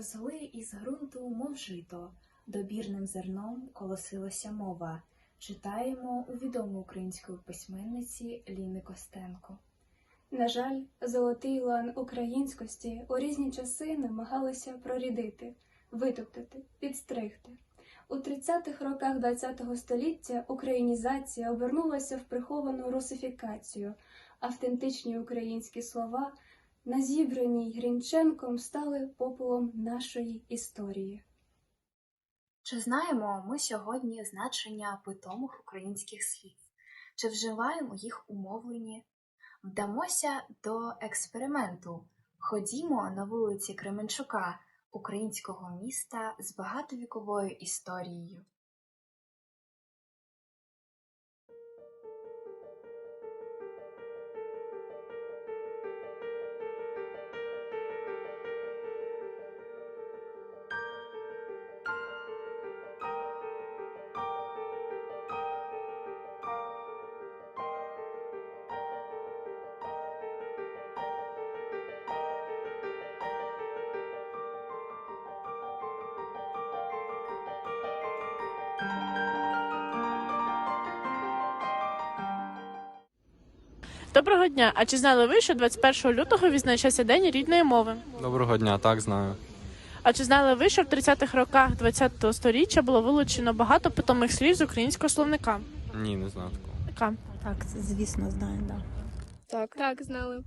росли із ґрунту, мов жито, добірним зерном колосилася мова. Читаємо у відому української письменниці Ліни Костенко. На жаль, золотий лан українськості у різні часи намагалися прорідити, витоптати, підстригти. У 30-х роках ХХ століття українізація обернулася в приховану русифікацію. Автентичні українські слова, назібрані Грінченком, стали попелом нашої історії. Чи знаємо ми сьогодні значення питомих українських слів? Чи вживаємо їх у мовленні? Вдамося до експерименту. Ходімо на вулиці Кременчука, українського міста з багатовіковою історією. Доброго дня! А чи знали ви, що 21 лютого відзначався День рідної мови? Доброго дня, так знаю. А чи знали ви, що в 30-х роках 20-го сторіччя було вилучено багато питомих слів з українського словника? Ні, не знаю такого. Така. Так, звісно, знаю, да. Так, так, знали.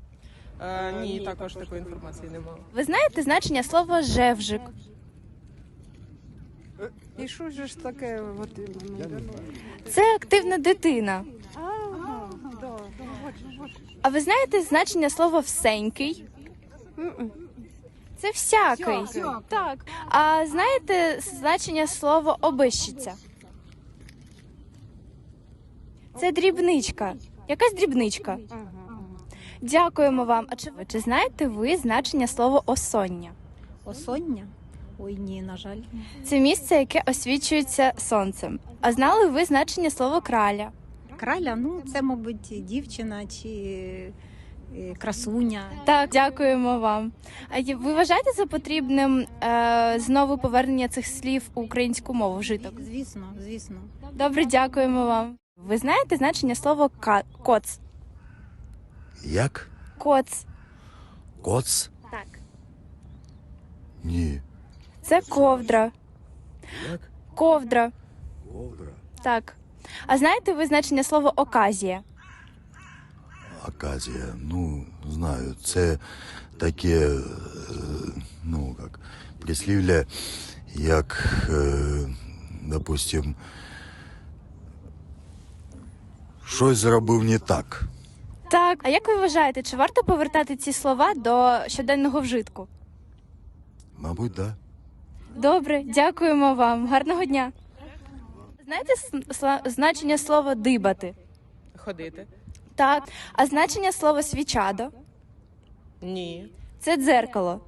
Е, ні, також такої інформації немає. Ви знаєте значення слова жевжик? І що ж таке? От, Це активна дитина. А ви знаєте значення слова всенький? Це всякий. Так. А знаєте значення слова обищиця? Це дрібничка. Якась дрібничка. Дякуємо вам. А чи ви чи знаєте ви значення слова осоння? Осоння? Ой, ні, на жаль. Це місце, яке освічується сонцем. А знали ви значення слова краля? Краля, ну це, мабуть, дівчина чи е, красуня. Так, дякуємо вам. А є- ви вважаєте за потрібним е, знову повернення цих слів у українську мову вжиток? Звісно, звісно. Добре, дякуємо вам. Ви знаєте значення слова ка- коц? Як? Коц. Коц? Так. Ні. Це ковдра. Як? Ковдра. Ковдра. Так. А знаєте ви значення слова оказія? Аказія. Ну, знаю. Це таке, е, ну, як, прислів'я, як, е, допустим, щось зробив не так. Так. А як ви вважаєте, чи варто повертати ці слова до щоденного вжитку? Мабуть, да. Добре, дякуємо вам. Гарного дня. Знаєте сла- значення слова дибати? Ходити? Так. А значення слова свічадо? Ні. Це дзеркало.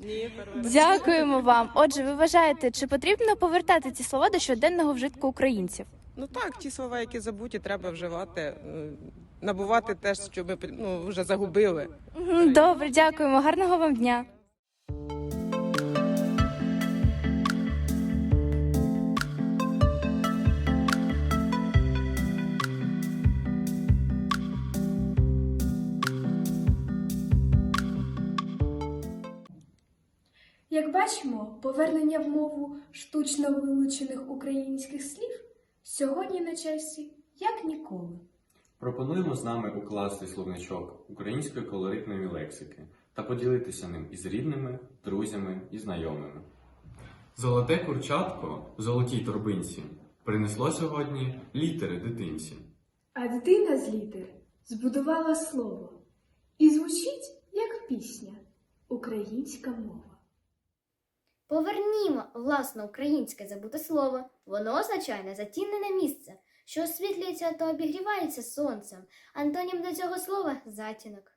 Ні. Дякуємо вам. Отже, ви вважаєте, чи потрібно повертати ці слова до щоденного вжитку українців? Ну так, ті слова, які забуті, треба вживати, е, набувати те, що ми ну, вже загубили. Мгм, Добре, дякуємо. Гарного вам дня. Бачимо, повернення в мову штучно вилучених українських слів сьогодні на часі як ніколи. Пропонуємо з нами укласти словничок української колоритної лексики та поділитися ним із рідними, друзями і знайомими. Золоте курчатко в золотій торбинці принесло сьогодні літери дитинці. А дитина з літер збудувала слово і звучить як пісня українська мова. Повернімо власне українське забуте слово. Воно означає незатінене місце, що освітлюється та обігрівається сонцем. Антонім до цього слова затінок.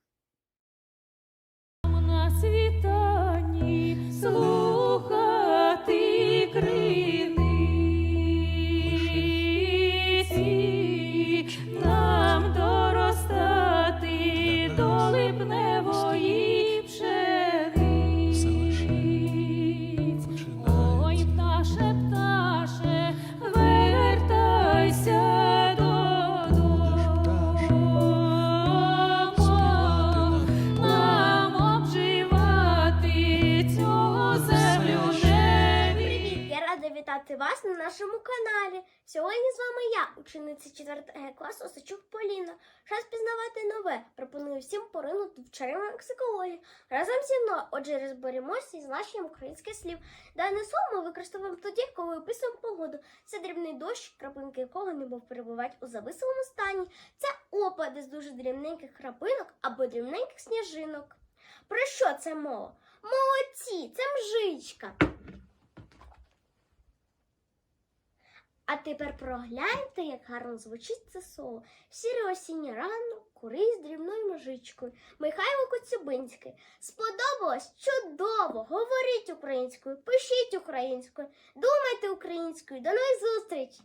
на світанні на нашому каналі. Сьогодні з вами я, учениця 4 класу Осачук Поліна. Час пізнавати нове. Пропоную всім поринути в чарівну лексикологію. Разом зі мною, отже, розберемося із значенням українських слів. Дане слово ми використовуємо тоді, коли описуємо погоду. Це дрібний дощ, краплинки якого немов перебувають у зависилому стані. Це опади з дуже дрібненьких крапинок або дрібненьких сніжинок. Про що це мова? Молодці, це мжичка. А тепер прогляньте, як гарно звучить це слово. Сірі осінні рано, кури з дрібною мужичкою. Михайло Коцюбинський. Сподобалось? Чудово! Говоріть українською, пишіть українською, думайте українською. До нових зустріч!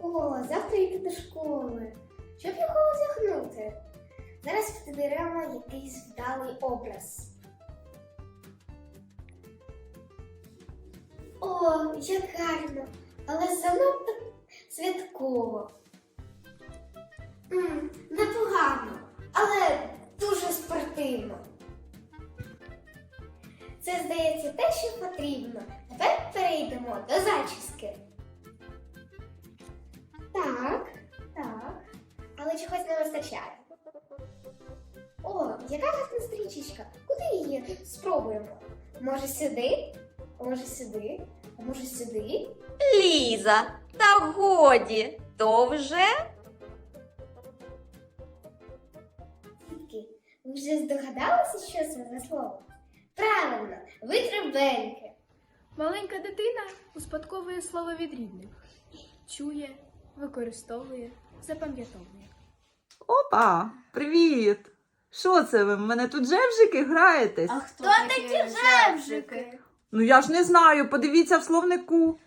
О, завтра йти до школи. Щоб його одягнути. Зараз підберемо якийсь вдалий образ. О, як гарно, але занадто святково. м непогано, але дуже спортивно. Це, здається, те, що потрібно. Тепер перейдемо до зачіски. Так, так. Але чогось не вистачає. О, яка гарна стрічечка. Куди її спробуємо? Може сюди? А може сюди? А може сюди? Ліза, та годі, то вже Дітки, ви вже здогадалися, що це за слово? Правильно, витребеньки. Маленька дитина успадковує слово від рідних. Чує, використовує, запам'ятовує. Опа, привіт! Що це ви? В мене тут жевжики граєтесь? А хто такі жевжики? Ну я ж не знаю, подивіться в словнику.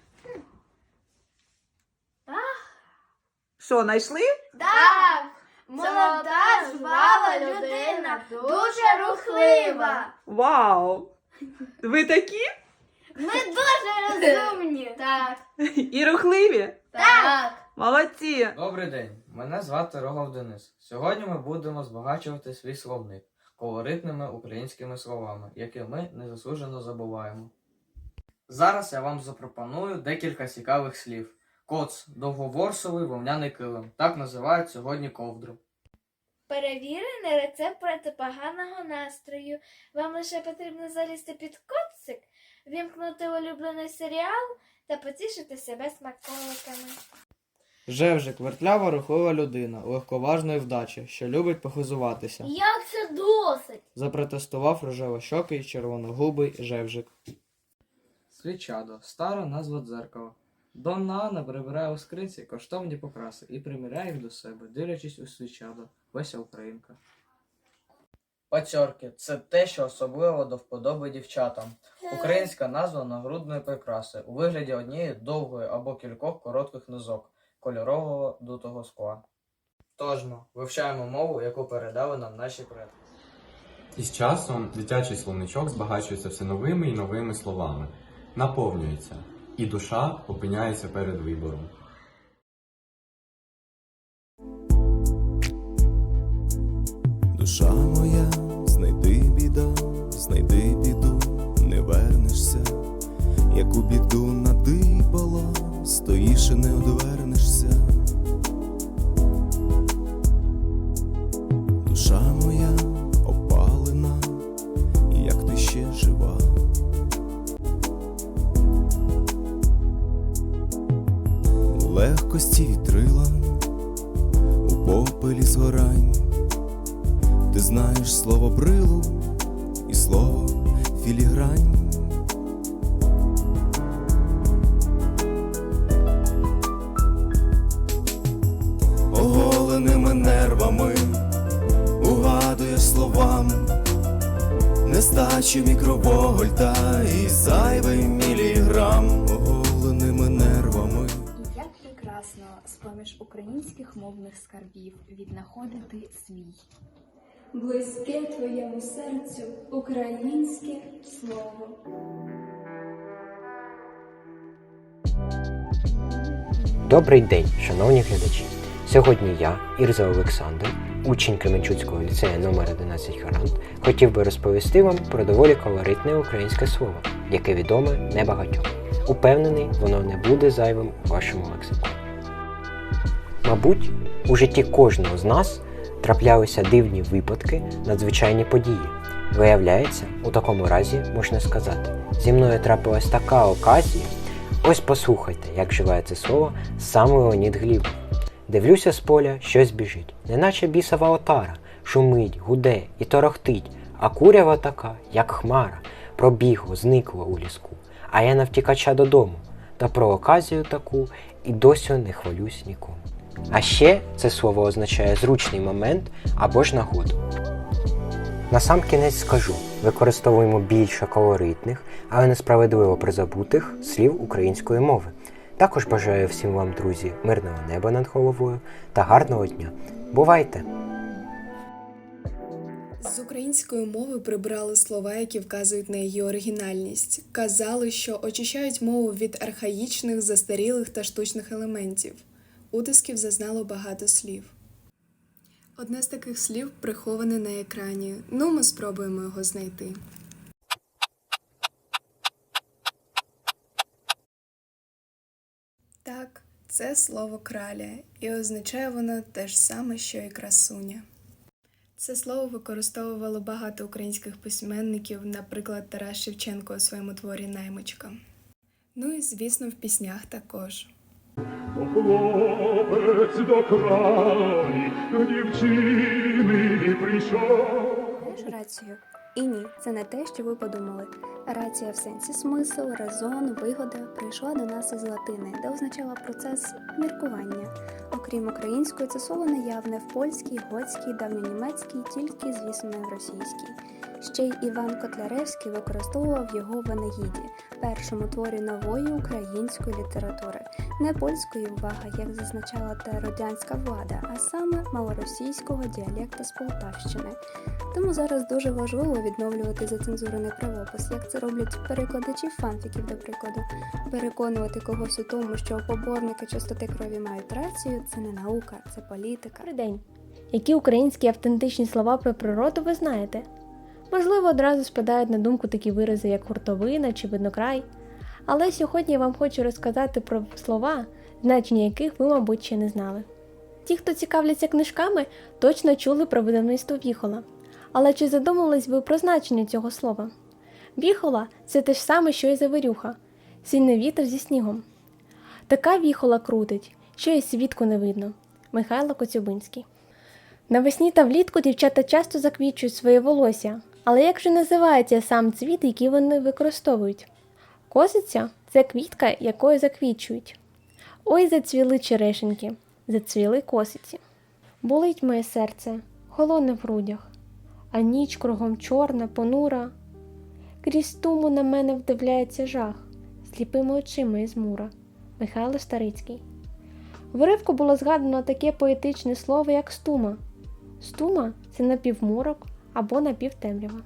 Що, знайшли? Так, молода, жвава людина, дуже рухлива. Вау! Ви такі? Ми дуже розумні. Так, І рухливі? так. Молодці! Добрий день, мене звати Рогов Денис. Сьогодні ми будемо збагачувати свій словник колоритними українськими словами, які ми незаслужено забуваємо. Зараз я вам запропоную декілька цікавих слів. Коц довговорсовий вовняний килим. Так називають сьогодні ковдру. Перевірений рецепт проти поганого настрою. Вам лише потрібно залізти під коцик, вімкнути улюблений серіал та потішити себе смаколиками. Жевжик вертлява рухлива людина, легковажної вдачі, що любить похизуватися. Як це досить? Запротестував рожевощокий червоногубий Жевжик. Свічадо стара назва дзеркала. Донна Анна прибирає у скринці коштовні покраси і приміряє їх до себе, дивлячись у свічадо. Веся Українка. Пацьорки це те, що особливо до вподоби дівчатам. Українська назва нагрудної прикраси у вигляді однієї довгої або кількох коротких низок кольорового дутого скла. Тожно, вивчаємо мову, яку передали нам наші предки. І з часом дитячий словничок збагачується все новими і новими словами, наповнюється, і душа опиняється перед вибором. Душа моя, знайди біда, знайди біду, не вернешся, яку біду надибала, стоїш і не одвернешся. Душа моя опалена, як ти ще жива. У легкості вітрила, у попелі згорань. Ти знаєш слово брилу і слово філігрань. Нестачу мікровольта і зайвий міліграм, оголеними нервами. І як прекрасно з-поміж українських мовних скарбів віднаходити свій. Близьке твоєму серцю українське слово. Добрий день, шановні глядачі. Сьогодні я, Ірза Олександр, учень Кременчуцького ліцею номер 11 Гарант, хотів би розповісти вам про доволі колоритне українське слово, яке відоме небагатьом. Упевнений, воно не буде зайвим у вашому лексику. Мабуть, у житті кожного з нас траплялися дивні випадки, надзвичайні події. Виявляється, у такому разі можна сказати: зі мною трапилась така оказія. Ось послухайте, як живе це слово сам Леонід Глібов. Дивлюся з поля, щось біжить, неначе бісова отара, шумить, гуде і торохтить, а курява така, як хмара, пробігло, зникло у ліску, а я навтікача додому, та про оказію таку і досі не хвалюсь нікому. А ще це слово означає зручний момент або ж нагоду. Насам кінець скажу: використовуємо більше колоритних, але несправедливо призабутих слів української мови. Також бажаю всім вам, друзі, мирного неба над головою та гарного дня. Бувайте! З української мови прибрали слова, які вказують на її оригінальність. Казали, що очищають мову від архаїчних, застарілих та штучних елементів. Утисків зазнало багато слів. Одне з таких слів приховане на екрані. Ну, ми спробуємо його знайти. Так, це слово краля, і означає воно те ж саме, що і красуня. Це слово використовувало багато українських письменників, наприклад, Тарас Шевченко у своєму творі Наймичка. Ну і звісно, в піснях також. Хлопець до краю дівчини прийшов. Маєш рацію. І ні, це не те, що ви подумали. Рація в сенсі смисл, резон, вигода прийшла до нас із латини, де означала процес міркування. Окрім української, це слово наявне в польській, готській, давньонімецькій, тільки, звісно, не в російській. Ще й Іван Котляревський використовував його в Енеїді, першому творі нової української літератури, не польської увага, як зазначала та радянська влада, а саме малоросійського діалекта з Полтавщини. Тому зараз дуже важливо відновлювати зацензурений правопис, як це роблять перекладачі фанфіків, до прикладу. Переконувати когось у тому, що поборники чистоти крові мають рацію, це не наука, це політика. Добрий день. Які українські автентичні слова про природу ви знаєте? Можливо, одразу спадають на думку такі вирази, як хуртовина чи виднокрай. Але сьогодні я вам хочу розказати про слова, значення яких ви, мабуть, ще не знали. Ті, хто цікавляться книжками, точно чули про видавництво віхола. Але чи задумались ви про значення цього слова? Віхола це те ж саме, що й завирюха, сильний вітер зі снігом. Така віхола крутить, що й свідку не видно. Михайло Коцюбинський. Навесні та влітку дівчата часто заквічують своє волосся, але як же називається сам цвіт, який вони використовують? Косиця це квітка, якою заквічують. Ой, зацвіли черешеньки, зацвіли косиці. Болить моє серце, холоне в грудях, а ніч кругом чорна, понура. Крізь туму на мене вдивляється жах, сліпими очима із мура. Михайло Старицький. В уривку було згадано таке поетичне слово, як стума. Стума це напівморок або напівтемрява.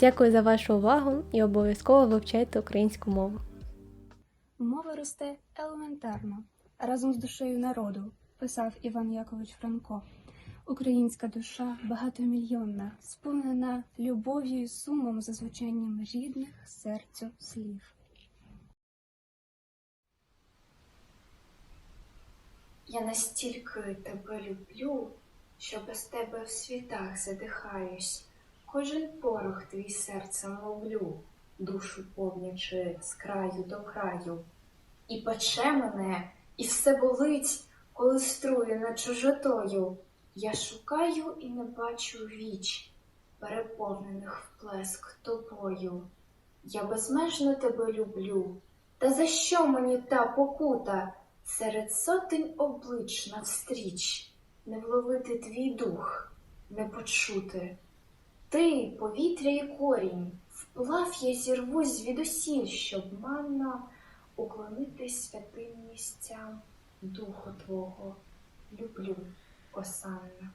Дякую за вашу увагу і обов'язково вивчайте українську мову. Мова росте елементарно, разом з душею народу, писав Іван Якович Франко. Українська душа багатомільйонна, сповнена любов'ю і сумом за звучанням рідних серцю слів. Я настільки тебе люблю, що без тебе в світах задихаюсь. Кожен порох твій серцем ловлю, душу повнячи з краю до краю. І пече мене, і все болить, коли струю над чужотою. Я шукаю і не бачу віч, переповнених вплеск тобою. Я безмежно тебе люблю. Та за що мені та покута? Серед сотень облич навстріч, не вловити твій дух, не почути. Ти, повітря і корінь, вплав я зірвусь звідусіль, щоб манно уклонитись святим місцям духу Твого. Люблю, 我删了